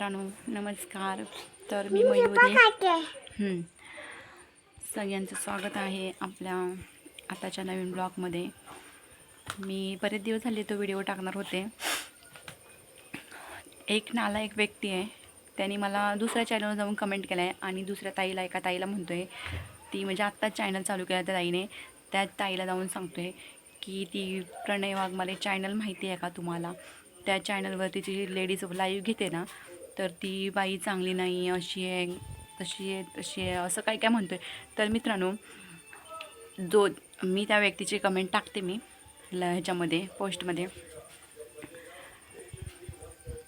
मित्रांनो नमस्कार. तर मी मयुरी. सगळ्यांचं स्वागत आहे आपल्या आताच्या नवीन ब्लॉगमध्ये. मी बरेच दिवस झाले तो व्हिडिओ टाकणार होते. एक नाला एक व्यक्ती आहे. त्यांनी मला दुसऱ्या चॅनलवर जाऊन कमेंट केला आहे आणि दुसऱ्या ताईला एका ताईला म्हणतो आहे ती म्हणजे आत्ताच चॅनल चालू केला त्या ताईने. त्या ताईला जाऊन सांगतो आहे की ती प्रणय वाघमाले चॅनल माहिती आहे का तुम्हाला? त्या चॅनलवरती जी लेडीज लाईव्ह घेते ना तर ती बाई चांगली नाही अशी आहे तशी आहे तशी आहे असं काय काय म्हणतो आहे तर मित्रांनो जो मी त्या व्यक्तीची कमेंट टाकते मी ल ह्याच्यामध्ये पोस्टमध्ये.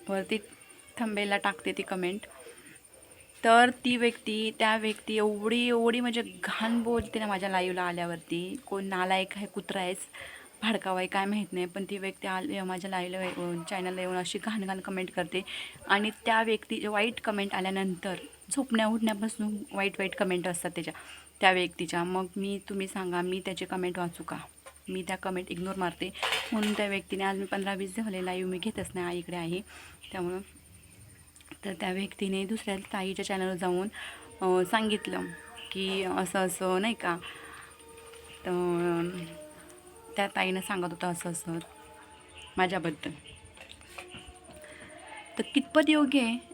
वरती थंबेला टाकते ती कमेंट तर ती व्यक्ती त्या व्यक्ती एवढी एवढी म्हणजे घाण बोलते ना माझ्या लाईव्हला आल्यावरती. कोण नालायक आहे कुत्रा आहेस. भडकावाय काय माहीत नाही पण ती व्यक्ती आली माझ्या लाईव्हला चॅनलला येऊन अशी घाण घाण कमेंट करते. आणि त्या व्यक्ती वाईट कमेंट आल्यानंतर झोपण्या उठण्यापासून वाईट वाईट कमेंट असतात त्याच्या त्या व्यक्तीच्या. मग मी तुम्ही सांगा मी त्याची कमेंट वाचू का? मी त्या कमेंट इग्नोर मारते. म्हणून त्या व्यक्तीने आज मी पंधरा वीस झाले लाईव्ह मी घेतच नाही आईकडे आहे. त्यामुळं तर त्या व्यक्तीने दुसऱ्या ताईच्या चॅनलवर जाऊन सांगितलं की असं असं नाही का? तर त्या ताईनं सांगत होतं असं असं माझ्याबद्दल. तर कितपत योग्य आहे?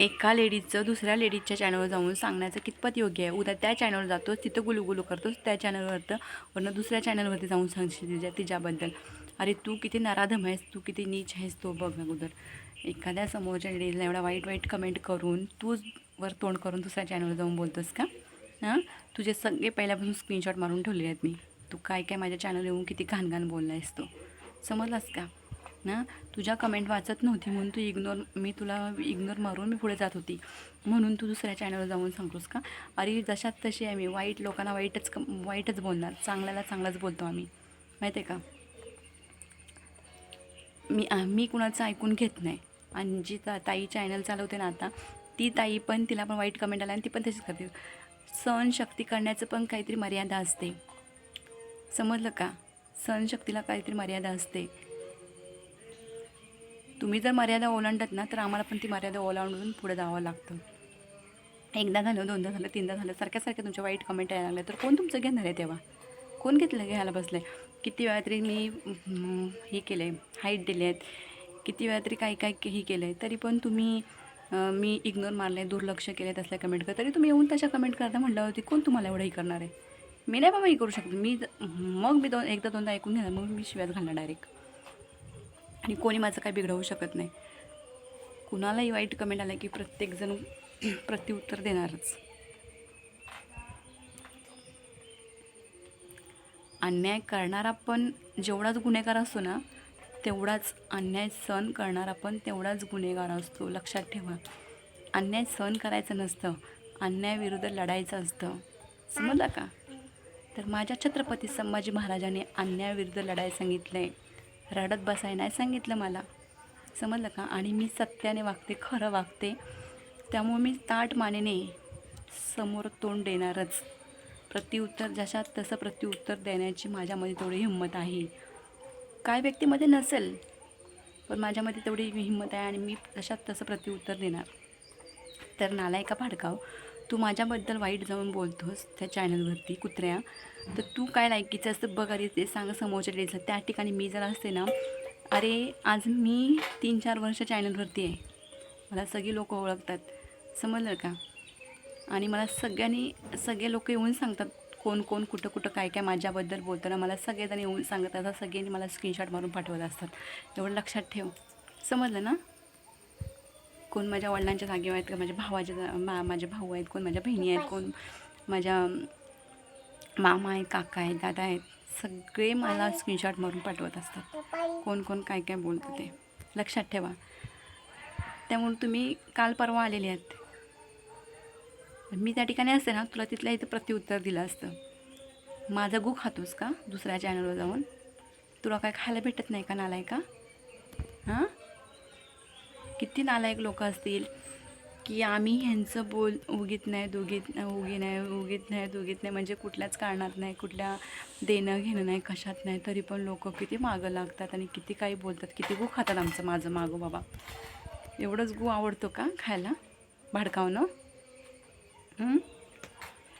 एका लेडीजचं दुसऱ्या लेडीजच्या चॅनलवर जाऊन सांगण्याचं कितपत योग्य आहे? उद्या त्या चॅनलवर जातोस तिथं गुलुगुलू करतोस त्या चॅनलवर वरनं दुसऱ्या चॅनलवरती जाऊन सांगशील तिच्या तिच्याबद्दल. अरे तू किती नराधम आहेस तू किती नीच आहेस तो बघ अगोदर. एखाद्या समोरच्या लेडीजला एवढा वाईट वाईट कमेंट करून तूच वर तोंड करून दुसऱ्या चॅनलवर जाऊन बोलतोस का? हां? तुझे सगळे पहिल्यापासून स्क्रीनशॉट मारून ठेवले आहेत मी. तू काय काय माझ्या चॅनल येऊन किती घाण घाण बोलला आहेस तो? समजलास का? ना? तुझ्या कमेंट वाचत नव्हती म्हणून तू इग्नोर मी तुला इग्नोर मारून मी पुढे जात होती. म्हणून तू दुसऱ्या चॅनलवर जाऊन सांगतोस का? अरे जशात तशी आहे मी. वाईट लोकांना वाईटच वाईटच बोलणार. चांगल्याला चांगलाच बोलतो आम्ही. माहिती आहे का? मी आम्ही मी कुणाचं ऐकून घेत नाही. आणि जी ता ताई चॅनल चालवते ना आता ती ताई पण तिला पण वाईट कमेंट आला आणि ती पण तशीच करते. सहनशक्ती करण्याचं पण काहीतरी मर्यादा असते. समजलं का? सहनशक्तीला काहीतरी मर्यादा असते. तुम्ही जर मर्यादा ओलांडत ना तर आम्हाला पण ती मर्यादा ओलांडून पुढे जावं लागतं. एकदा झालं दोनदा झालं तीनदा झालं सारख्या सारख्या तुमच्या वाईट कमेंट यायला लागल्या. तर कोण तुमचं घेणार आहे तेव्हा? कोण घेतलं घ्यायला बसलं आहे किती वेळा तरी मी हे केलं आहे हाईट दिले आहेत किती वेळा तरी काही काय हे केलं आहे तरी पण तुम्ही मी इग्नोर मारले दुर्लक्ष केले तसल्या कमेंट कर तरी तुम्ही येऊन तशा कमेंट करता म्हटल्यावरती कोण तुम्हाला एवढंही करणार आहे? मी नाही बाबा हे करू शकते. मी मग मी दोन एकदा दोनदा ऐकून घेणार. मग मी शिव्यात घालणार डायरेक्ट आणि कोणी माझं काही बिघडवू शकत नाही. कुणालाही वाईट कमेंट आलं की प्रत्येकजण प्रत्युत्तर देणारच. अन्याय करणारा पण जेवढाच गुन्हेगार असतो ना तेवढाच अन्याय सहन करणारा पण तेवढाच गुन्हेगार असतो. लक्षात ठेवा. अन्याय सहन करायचं नसतं. अन्यायाविरुद्ध लढायचं असतं. समजलं का? तर माझ्या छत्रपती संभाजी महाराजांनी अन्यायाविरुद्ध लढाई सांगितलं आहे रडत बसाय नाही सांगितलं मला. समजलं का? आणि मी सत्याने वागते खरं वागते. त्यामुळे मी ताट मानेने समोर तोंड देणारच. प्रत्युत्तर जशात तसं प्रत्युत्तर देण्याची माझ्यामध्ये तेवढी हिंमत आहे. काय व्यक्तीमध्ये नसेल पण माझ्यामध्ये तेवढी हिंमत आहे आणि मी तशात तसं प्रत्युत्तर देणार. तर नालायका भाडकाव तू माझ्याबद्दल वाईट जाऊन बोलतोस त्या चॅनलवरती कुत्र्या. तर तू काय लायकीचं असतं बघा ते सांग समोरच्या डेजला त्या ठिकाणी मी जर असते ना अरे आज मी तीन चार वर्ष चॅनलवरती आहे. मला सगळी लोक ओळखतात. समजलं का? आणि मला सगळ्यांनी सगळे लोक येऊन सांगतात कोण कोण कुठं कुठं काय काय माझ्याबद्दल बोलताना. मला सगळेजण येऊन सांगत असतात सगळ्यांनी मला स्क्रीनशॉट मारून पाठवत असतात. एवढं लक्षात ठेव. समजलं ना? कोण माझ्या वडिलांच्या जागेवर आहेत का? माझ्या भावाच्या जा- मा माझे भाऊ आहेत कोण माझ्या बहिणी आहेत कोण माझ्या मामा आहेत काका आहेत दादा आहेत सगळे मला स्क्रीनशॉट मारून पाठवत असतात. कोण कोण काय काय बोलतं ते? लक्षात ठेवा. त्यामुळे तुम्ही काल परवा आलेले आहेत. मी त्या ठिकाणी असते ना तुला तिथल्या इथं प्रत्युत्तर दिलं असतं. माझं गु खातोस का दुसऱ्या चॅनलवर जाऊन? तुला काय खायला भेटत नाही का नालाय का हां? किती नालायक लोक असतील की आम्ही ह्यांचं बोल उगीत नाही दुगीत उगी नाही उगीत नाही दुगीत नाही म्हणजे कुठल्याच कारणात नाही कुठल्या देणं घेणं नाही कशात नाही तरी पण लोक किती मागं लागतात आणि किती काही बोलतात किती गु खातात आमचं माझं मागं बाबा. एवढंच गू आवडतो का खायला? भाडकावनं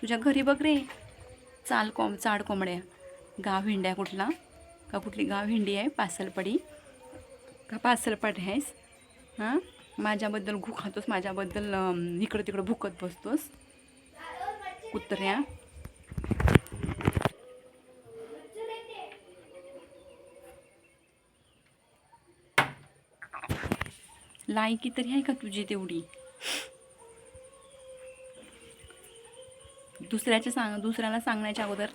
तुझ्या घरी बघ रे. चाल कोंब चाड कोंबड्या. गाव हिंड्या कुठला? का कुठली गाव हिंडी आहे? पासलपडी. का पासलपडी आहेस? हां? माझ्याबद्दल घू खातोस माझ्याबद्दल इकडं तिकडं भुकत बसतोस. कुत्र्या. लायकी तरी आहे का तुझी तेवढी? दुसऱ्याच्या सांग दुसऱ्याला सांगण्याच्या अगोदर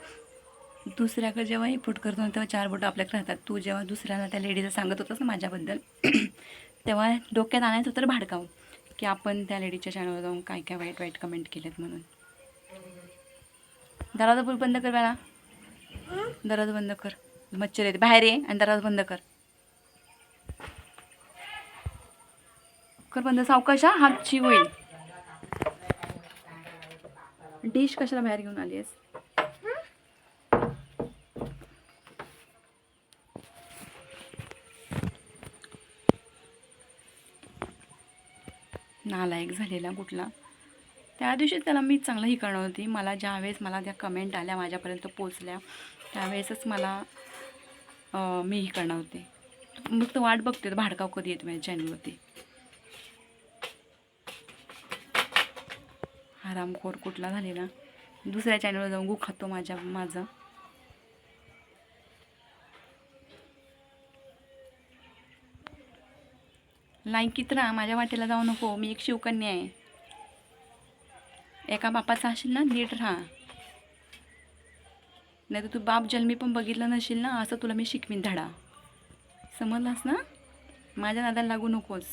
दुसऱ्याकडे जेव्हा इनपुट करतो तेव्हा चार बोटं आपल्याकडे राहतात. तू जेव्हा दुसऱ्याला त्या लेडीजला सांगत होतास ना माझ्याबद्दल तेव्हा डोक्यात आणायचं होतं भाडकावून भाडकाव की आपण त्या लेडीच्या चॅनलवर जाऊन काय काय वाईट वाईट कमेंट केलेत म्हणून. दरवाजा पूल बंद कर मला दरवाजा बंद कर. मच्छर येते बाहेर ये आणि दरवाजा बंद कर. कर बंद. सावकाश हा. हात ची होईल. डिश कशाला बाहेर घेऊन आली आहेस? नालायक झालेला कुठला. त्या दिवशी त्याला मी चांगलं ही करणार होती. मला ज्यावेळेस मला त्या कमेंट आल्या माझ्यापर्यंत पोचल्या त्यावेळेसच मला मी ही करणार होते. मग तर वाट बघते तर भाडकाव कधी येते माझ्या चॅनलवरती हरामखोर कुठला झालेला. दुसऱ्या चॅनलवर जाऊन गु खातो माझ्या माझं. लायकीत राहा माझ्या वाटेला जाऊ नको मी एक शिवकन्या आहे. एका बापाचा असेल ना नीट राहा. नाही तर तू बाप जन्मी पण बघितलं नसेल ना असं तुला मी शिकवीन धडा. समजलास ना? माझ्या नादाला लागू नकोस.